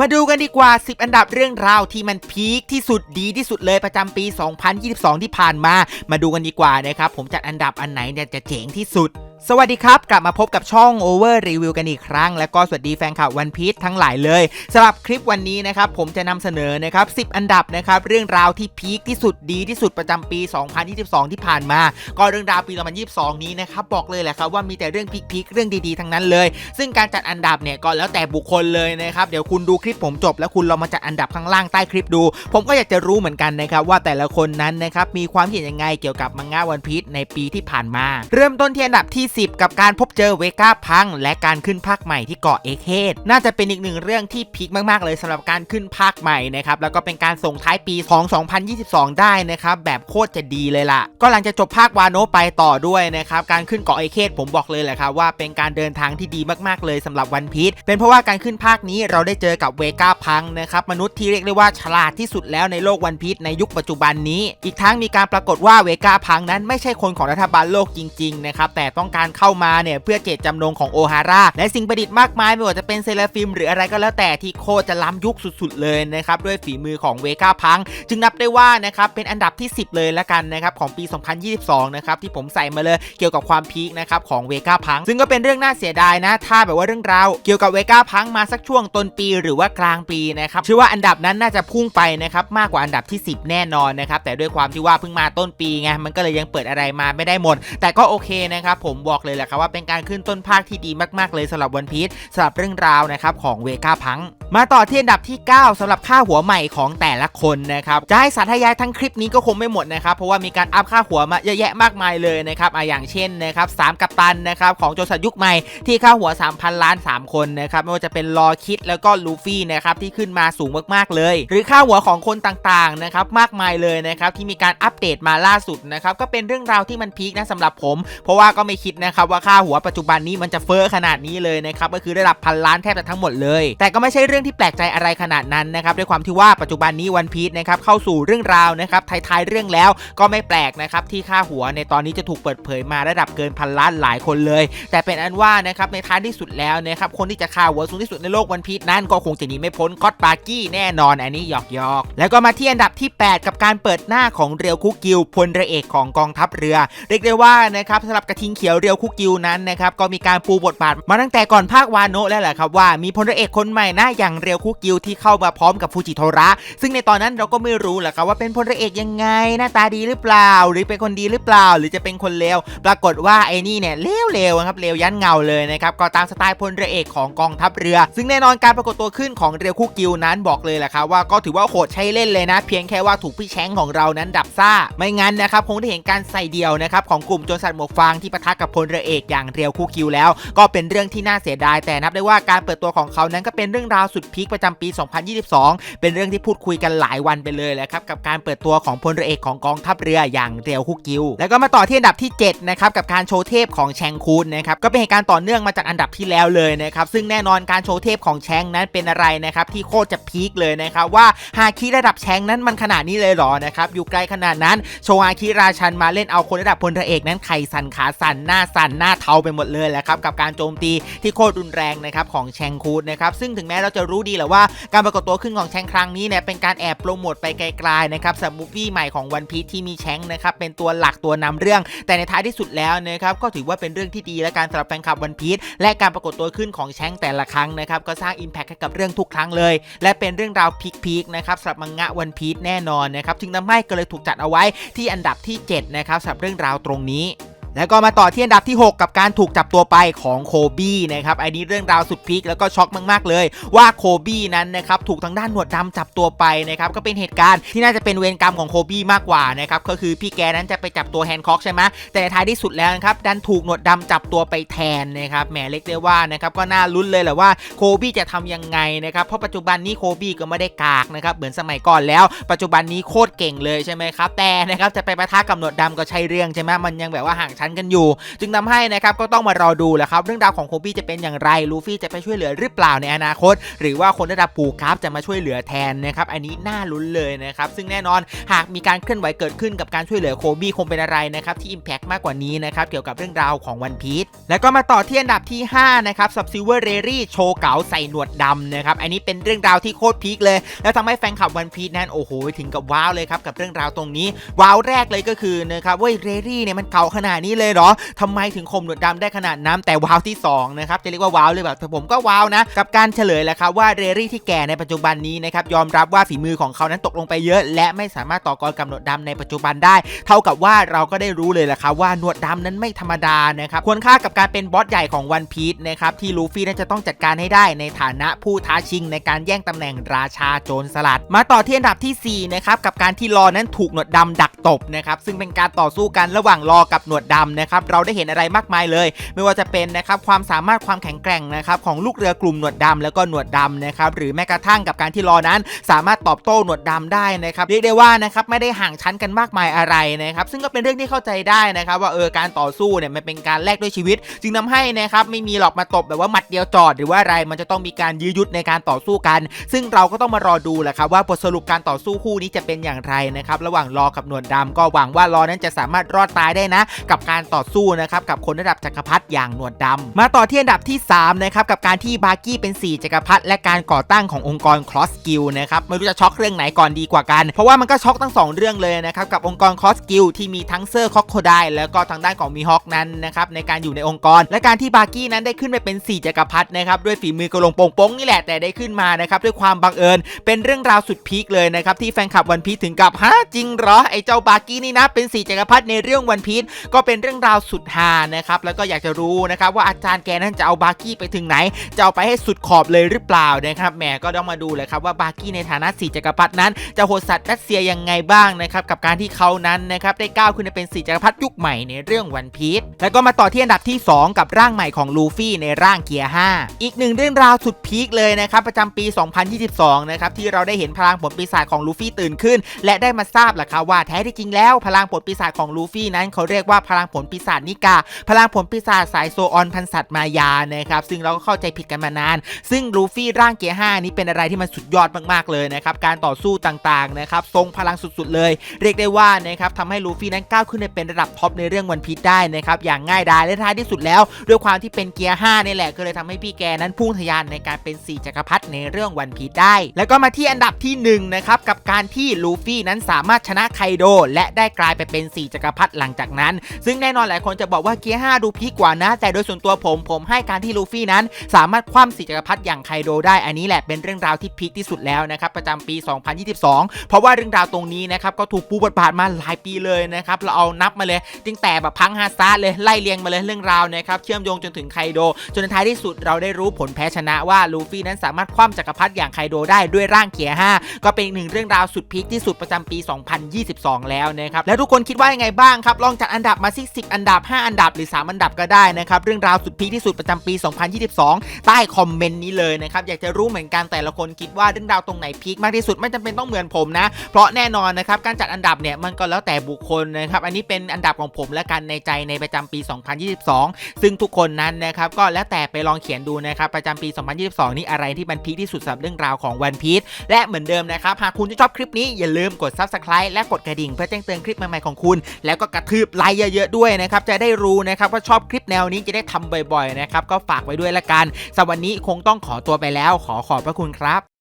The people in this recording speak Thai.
มาดูกันดีกว่า 10 อันดับเรื่องราวที่มันพีคที่สุดดีที่สุดเลยประจำปี 2022 ที่ผ่านมา มาดูกันดีกว่านะครับ ผมจัดอันดับอันไหนเนี่ยจะเจ๋งที่สุดสวัสดีครับ กลับมาพบกับช่อง Over Review กันอีกครั้ง แล้วก็สวัสดีแฟนคลับวันพี e ทั้งหลายเลยสำหรับคลิปวันนี้นะครับผมจะนำเสนอนะครับ10 อันดับนะครับเรื่องราวที่พีคที่สุดดีที่สุดประจำปี 2022 ที่ผ่านมา ก็เรื่องราวปี 2022 นี้นะครับบอกเลยแหละครับว่ามีแต่เรื่องพีคๆเรื่องดีๆทั้งนั้นเลย ซึ่งการจัดอันดับเนี่ยก็แล้วแต่บุคคลเลยนะครับเดี๋ยวคุณดูคลิปผมจบ แล้วคุณลองมาจัดอันดับข้างล่างใต้คลิปดู ผมก็อยากจะรู้เหมือนกันนะครับว่าแต่ละคนนั้นนะครับมีความคิดยังไงเกี่ยวกับมังงะวันพีชในปีที่ผ่านมา เริ่มต้นที่อันดับที่10กับการพบเจอเวก้าพัง และการขึ้นภาคใหม่ที่เกาะเอเคดน่าจะเป็นอีกหนึ่งเรื่องที่พีคมากๆ เลยสำหรับการขึ้นภาคใหม่นะครับแล้วก็เป็นการส่งท้ายปีของ 2022 ได้นะครับแบบโคตรจะดีเลยล่ะ ก็หลังจากจบภาควาโนไปต่อด้วยนะครับการขึ้นเกาะเอเคดผมบอกเลยแหละครับว่าเป็นการเดินทางที่ดีมากๆ เลยสำหรับวันพีชเป็นเพราะว่าการขึ้นภาคนี้เราได้เจอกับเวก้าพังนะครับมนุษย์ที่เรียกได้ว่าฉลาดที่สุดแล้วในโลกวันพีชในยุคปัจจุบันนี้ อีกทั้งมีการปรากฏว่าเวก้าพังนั้นไม่ใช่คนของรัฐบาลโลกจริงๆนะครับแต่ต้องการเข้ามาเนี่ยเพื่อเจตจำนงของโอฮาร่าและสิ่งประดิษฐ์มากมายไม่ว่าจะเป็นเซราฟิมหรืออะไรก็แล้วแต่ที่โคจะล้ำยุคสุดๆเลยนะครับด้วยฝีมือของเวก้าพัง จึงนับได้ว่านะครับเป็นอันดับที่ 10 เลยละกันนะครับของปี 2022 นะครับที่ผมใส่มาเลยเกี่ยวกับความพีคนะครับของเวก้าพัง ซึ่งก็เป็นเรื่องน่าเสียดายนะ ถ้าแบบว่าเรื่องราวเกี่ยวกับเวก้าพังมาสักช่วงต้นปีหรือว่ากลางปีนะครับเชื่อว่าอันดับนั้นน่าจะพุ่งไปนะครับมากกว่าอันดับที่ 10 แน่นอนนะครับแต่ด้วยความที่ว่าเพิ่งมาต้นปีไงมันก็เลยยังเปิดอะไรมาไม่ได้หมด แต่ก็โอเคนะครับผมบอกเลยแหละครับว่าเป็นการขึ้นต้นภาคที่ดีมากๆเลยสำหรับวันพีชสำหรับเรื่องราวนะครับของเวก้าพัง มาต่อที่อันดับที่ 9สำหรับค่าหัวใหม่ของแต่ละคนนะครับจะให้สาธยายทั้งคลิปนี้ก็คงไม่หมดนะครับเพราะว่ามีการอัพค่าหัวมาเยอะแยะมากมายเลยนะครับอะอย่างเช่นนะครับสามกัปตันนะครับของโจสันยุคใหม่ที่ค่าหัว 3,000 ล้าน 3 คนนะครับไม่ว่าจะเป็นลอคิดแล้วก็ลูฟี่นะครับที่ขึ้นมาสูงมากๆเลย หรือค่าหัวของคนต่างๆนะครับมากมายเลยนะครับที่มีการอัปเดตมาล่าสุดนะครับก็เป็นเรื่องราวที่มันพีคนะสำหรับผม เพราะว่าก็ไม่คิดนะครับว่าค่าหัวปัจจุบันนี้มันจะเฟ้อขนาดนี้เลยนะครับก็คือระดับพันล้านแทบจะทั้งหมดเลย แต่ก็ไม่ใช่เรื่องที่แปลกใจอะไรขนาดนั้นนะครับด้วยความที่ว่าปัจจุบันนี้วันพีชนะครับเข้าสู่เรื่องราวนะครับท้ายๆเรื่องแล้วก็ไม่แปลกนะครับที่ค่าหัวในตอนนี้จะถูกเปิดเผยมาระดับเกินพันล้านหลายคนเลย แต่เป็นอันว่านะครับในท้ายที่สุดแล้วนะครับคนที่จะค่าหัวสูงที่สุดในโลกวันพีชนั้นก็คงจะหนีไม่พ้นก็อตปาร์กี้แน่นอนอันนี้หยอกหยอกแล้วก็มาที่อันดับที่ 8 กับการเปิดหน้าของเรียวคุกิวพลเรือเอกของกองทัพเรือ เรียกได้ว่านะครับสำหรับกระทิงเขียวเรียวคุกิวนั้นนะครับก็มีการปูบทบาทมาตั้งแต่ก่อนภาควาโนะแล้วแหละครับว่ามีพลเรือเอกคนใหม่นะอย่างเรียวคุกิวที่เข้ามาพร้อมกับฟูจิโทระซึ่งในตอนนั้นเราก็ไม่รู้แหละครับว่าเป็นพลเรือเอกยังไงหน้าตาดีหรือเปล่า หรือเป็นคนดีหรือเปล่า หรือจะเป็นคนเลวปรากฏว่าไอ้นี่เนี่ยเลวๆครับเลวยันเงาเลยนะครับก็ตามสไตล์พลเรือเอกของกองทัพเรือ ซึ่งแน่นอนการปรากฏตัวขึ้นของเรียวคุกิวนั้นบอกเลยแหละครับว่าก็ถือว่าโหดใช้เล่นเลยนะ เพียงแค่ว่าถูกพี่แชงของเรานั้นดับซ่า ไม่งั้นนะครับคงได้เห็นการใส่เดียวนะครับของกลุ่มโจรสัตว์หมวกฟางที่ปะทะกับพลเรือเอกอย่างเรียวคุกิวแล้ว ก็เป็นเรื่องที่น่าเสียดายแต่นับได้ว่าการเปิดตัวของเขานั้นก็เป็นเรื่องราวสุดพีคประจำปี 2022 เป็นเรื่องที่พูดคุยกันหลายวันไปเลยแหละครับกับการเปิดตัวของพลเรือเอกของกองทัพเรืออย่างเรียวคุกิว แล้วก็มาต่อที่อันดับที่7นะครับกับการโชว์เทพของแชงคูนนะครับก็เป็นเหตุการณ์ต่อเนื่องมาจากอันดับที่แล้วเลยนะครับซึ่งแน่นอนการโชว์เทพของแชงนั้นเป็นอะไรนะครับที่โคตรจะพีคเลยนะครับว่าฮาคิระดับแชงนั้นมันขนาดนี้เลยหรอนะครับอยู่ไกลขนาดนั้นโชว์ฮาคิราชันมาเล่นเอาคนระดับพลเรือเอกนั้นไข่สั่นขาสั่นหน้าสั่นหน้าเทาไปหมดเลยแหละครับกับการโจมตีที่โคตรรุนแรงนะครับของแชงคูนนะครับซึ่งถึงแม้เราจะรู้ดีแหละว่าการปรากฏตัวขึ้นของแชงครั้งนี้เนี่ยเป็นการแอบโปรโมทไปไกลๆนะครับสำหรับมูฟวี่ใหม่ของวันพีที่มีแชงนะครับเป็นตัวหลักตัวนำเรื่อง แต่ในท้ายที่สุดแล้วนะครับก็ถือว่าเป็นเรื่องที่ดีและการสำหรับแฟนคลับวันพีชและการปรากฏตัวขึ้นของแชงแต่ละครั้งนะครับก็สร้างอิมแพคให้กับเรื่องทุกครั้งเลย และเป็นเรื่องราวพีคๆนะครับสำหรับมังงะวันพีชแน่นอนนะครับจึงทำให้ก็เลยถูกจัดเอาไว้ที่อันดับที่7นะครับสำหรับเรื่องราวตรงนี้ แล้วก็มาต่อที่อันดับที่ 6 กับการถูกจับตัวไปของโคบี้นะครับอันนี้เรื่องราวสุดพีคแล้วก็ช็อกมากๆเลย ว่าโคบี้นั้นนะครับถูกทางด้านหนวดดำจับตัวไปนะครับก็เป็นเหตุการณ์ที่น่าจะเป็นเวรกรรมของโคบี้มากกว่านะครับก็คือพี่แกนั้นจะไปจับตัวแฮนค็อกใช่ไหมแต่ในท้ายที่สุดแล้วนะครับดันถูกหนวดดำจับตัวไปแทนนะครับแหมเล็กได้ว่านะครับก็น่าลุ้นเลยแหละว่าโคบี้จะทำยังไงนะครับเพราะปัจจุบันนี้โคบี้ก็ไม่ได้กากนะครับเหมือนสมัยก่อนแล้ว ปัจจุบันนี้โคตรเก่งเลยใช่ไหมครับแต่นะครับจะไปปะทะกับหนวดดำก็ใช่เรื่องใช่ไหมมันยังแบบว่าห่างชัชั้นกันอยู่ จึงทำให้นะครับก็ต้องมารอดูแหละครับเรื่องราวของโคบี้จะเป็นอย่างไรลูฟี่จะไปช่วยเหลือหรือเปล่าในอนาคต หรือว่าคนระดับปูครับจะมาช่วยเหลือแทนนะครับอันนี้น่าลุ้นเลยนะครับซึ่งแน่นอนหากมีการเคลื่อนไหวเกิดขึ้นกับการช่วยเหลือโคบี้คงเป็นอะไรนะครับที่ Impact มากกว่านี้นะครับเกี่ยวกับเรื่องราวของวันพีชแล้วก็มาต่อที่อันดับที่5นะครับซับซิเวอร์เรรี่โชว์เก๋าใส่หนวดดำนะครับอันนี้เป็นเรื่องราวที่โคตรพีคเลย แล้วทำให้แฟนคลับวันพีชนั้นโอ้โหถึงกับว้าวเลยครับกับเรื่องราวตรงนี้ว้าวแรกเลยก็คือนะครับเว้ยเรรี่เนี่ยมันเก่าขนาดนี้เลยเหรอทำไมถึงคมหนวดดำได้ขนาดนั้นแต่ว้าวที่สองนะครับ จะเรียกว่าว้าวเลยแบบผมก็ว้าวนะ กับการเฉลยแหละครับว่าเรรี่ที่แก่ในปัจจุบันนี้นะครับ ยอมรับว่าฝีมือของเขานั้นตกลงไปเยอะ และไม่สามารถต่อกรกับหนวดดำในปัจจุบันได้ เท่ากับว่าเราก็ได้รู้เลยแหละครับว่าหนวดดำนั้นไม่ธรรมดานะครับควรค่ากับการเป็นบอสใหญ่ของวันพีชนะครับที่ลูฟี่นั้นจะต้องจัดการให้ได้ในฐานะผู้ท้าชิงในการแย่งตำแหน่งราชาโจรสลัด มาต่อที่อันดับทีสี่4นะครับกับการที่รอนั้นถูกหนวดดำดักตบนะครับซึ่งเป็นการต่อสู้กันระหว่างรอกับหนวดดำนะครับเราได้เห็นอะไรมากมายเลย ไม่ว่าจะเป็นนะครับความสามารถความแข็งแกร่งนะครับของลูกเรือกลุ่มหนวดดำแล้วก็หนวดดำนะครับหรือแม้กระทั่งกับการที่รอนั้น สามารถตอบโต้หนวดดำได้นะครับเรียกได้ว่านะครับไม่ได้ห่างชั้นกันมากมายอะไรนะครับซึ่งก็เป็นเรื่องที่เข้าใจได้นะครับว่าเออการต่อสู้เนี่ยมันเป็นการแลกด้วยชีวิต จึงทำให้นะครับไม่มีหรอกมาตบแบบว่าหมัดเดียวจอด หรือว่าอะไรมันจะต้องมีการยื้อยุดในการต่อสู้กัน ซึ่งเราก็ต้องมารอดูแหละครับว่าบทสรุปการต่อสู้คู่นี้จะเป็นอย่างไรนะครับระหว่างรอกับหนวดดำก็หวังว่ารอนั้นจะสามารถรอดตายได้นะ กับการต่อสู้นะครับกับคนระดับจักรพรรดิอย่างหนวดดำมาต่อที่อันดับที่3นะครับกับการที่บาร์กี้เป็น 4จักรพรรดิและการก่อตั้งขององค์กร Cross Skill นะครับไม่รู้จะช็อกเรื่องไหนก่อนดีกว่ากัน เพราะว่ามันก็ช็อกทั้งสองเรื่องเลยนะครับกับองค์กร Cross Skill ที่มีทั้งเซอร์คอกโคไดแล้วก็ทางด้านของมีฮอคนั้นนะครับในการอยู่ในองค์กร และการที่บาร์กี้นั้นได้ขึ้นไปเป็น 4จักรพรรดินะครับด้วยฝีมือกระลงโป่งโป้งนี่แหละแต่ได้ขึ้นมานะครับด้วยความบังเอิญ เป็นเรื่องราวสุดพีคเลยนะครับที่แฟนคลับวันพีถึงกับฮะจริงเหรอไอ้เจ้าบาร์กี้นี่นะเป็น4จักรพรรดิในเรื่องวันพีก็เป็นเรื่องราวสุดฮานะครับแล้วก็อยากจะรู้นะครับว่าอาจารย์แกนั้นจะเอาบาร์กี้ไปถึงไหน จะเอาไปให้สุดขอบเลยหรือเปล่านะครับแหมก็ต้องมาดูเลยครับว่าบาร์กี้ในฐานะ4จักรพรรดินั้น จะโหดสัตว์รัสเซียยังไงบ้างนะครับกับการที่เขานั้นนะครับได้ก้าวขึ้นมาเป็น4จักรพรรดิยุคใหม่ในเรื่องวันพี e แล้วก็มาต่อที่อันดับที่ 2 กับร่างใหม่ของลูฟี่ในร่างเกียร์5อีกหนึ่งเรื่องราวสุดพีคเลยนะครับประจำปี 2022 นะครับที่เราได้เห็นพลังผลปีศาจของลูฟี่ตื่นขึ้น และได้มาทราบแหละครับว่าแท้ที่จริงแล้วพลังผลปีศาจของลูฟี่นั้นเขาเรียกว่าพลังผลปีศาจนิกา พลังผลปีศาจสายโซออนพันสัตว์มายานะครับซึ่งเราก็เข้าใจผิดกันมานาน ซึ่งลูฟี่ร่างเกียร์5นี้เป็นอะไรที่มันสุดยอดมากๆเลยนะครับการต่อสู้ต่างๆนะครับทรงพลังสุดๆเลย เรียกได้ว่านะครับทำให้ลูฟี่นั้นก้าวขึ้นไปเป็นระดับท็อปในเรื่องวันพีชได้นะครับอย่างง่ายดายและท้ายที่สุดแล้ว ด้วยความที่เป็นเกียร์5นี่แหละก็เลยทำให้พี่แกนั้นพุ่งทะยานในการเป็น4จักรพรรดิในเรื่องวันพีชได้ แล้วก็มาที่อันดับที่1นะครับกับการที่ลูฟี่นั้นสามารถชนะไคโดและได้กลายไปเป็น 4จักรพรรดิหลังจากนั้น ซึ่งแน่นอนหลายคนจะบอกว่าเกียร์5ดูพีคกว่านะ แต่โดยส่วนตัวผมผมให้การที่ลูฟี่นั้น สามารถคว่ำ4จักรพรรดิอย่างไคโดได้ อันนี้แหละเป็นเรื่องราวที่พีคที่สุดแล้วนะครับประจำปี 2022 เพราะว่าเรื่องราวตรงนี้นะครับก็ถูกปูบทบาทมาหลายปีเลยนะครับเราเอานับมาเลยตั้งแต่แบบพังฮาซาเลยไล่เรียงมาเลยเรื่องราวนะครับเชื่อมโยงจนถึงไคโด จนในท้ายที่สุดเราได้รู้ผลแพ้ชนะว่าลูฟี่นั้นสามารถคว่ำจักรพรรดิอย่างไคโดได้ด้วยร่างเกียร์5ก็เป็นอีกหนึ่งเรื่องราวสุดพีคที่สุดประจำปี 2022 แล้วนะครับแล้วทุกคนคิดว่ายังไงบ้างครับลองจัดอันดับมาสิ10 อันดับ 5 อันดับหรือ 3 อันดับก็ได้นะครับ เรื่องราวสุดพีคที่สุดประจำปี 2022 ใต้คอมเมนต์นี้เลยนะครับ อยากจะรู้เหมือนกันแต่ละคนคิดว่าเรื่องราวตรงไหนพีคมากที่สุดไม่จำเป็นต้องเหมือนผมนะ เพราะแน่นอนนะครับการจัดอันดับเนี่ยมันก็แล้วแต่บุคคลนะครับ อันนี้เป็นอันดับของผมและกันในใจในประจำปี 2022 ซึ่งทุกคนนั้นนะครับก็แล้วแต่ไปลองเขียนดูนะครับประจำปี 2022 นี้อะไรที่มันพีคที่สุดสำหรับเรื่องราวของวันพีชและเหมือนเดิมนะครับหากคุณชอบคลิปนี้อย่าลืมกด subscribe และกดกระดิ่งเพื่อแจ้งเตือนคลิปใหม่ๆของคุณ แล้วก็กระทืบไลค์เยอะๆด้วยนะครับจะได้รู้นะครับว่าชอบคลิปแนวนี้จะได้ทำบ่อยๆนะครับก็ฝากไว้ด้วยละกันสำหรับวันนี้คงต้องขอตัวไปแล้ว ขอขอบพระคุณครับ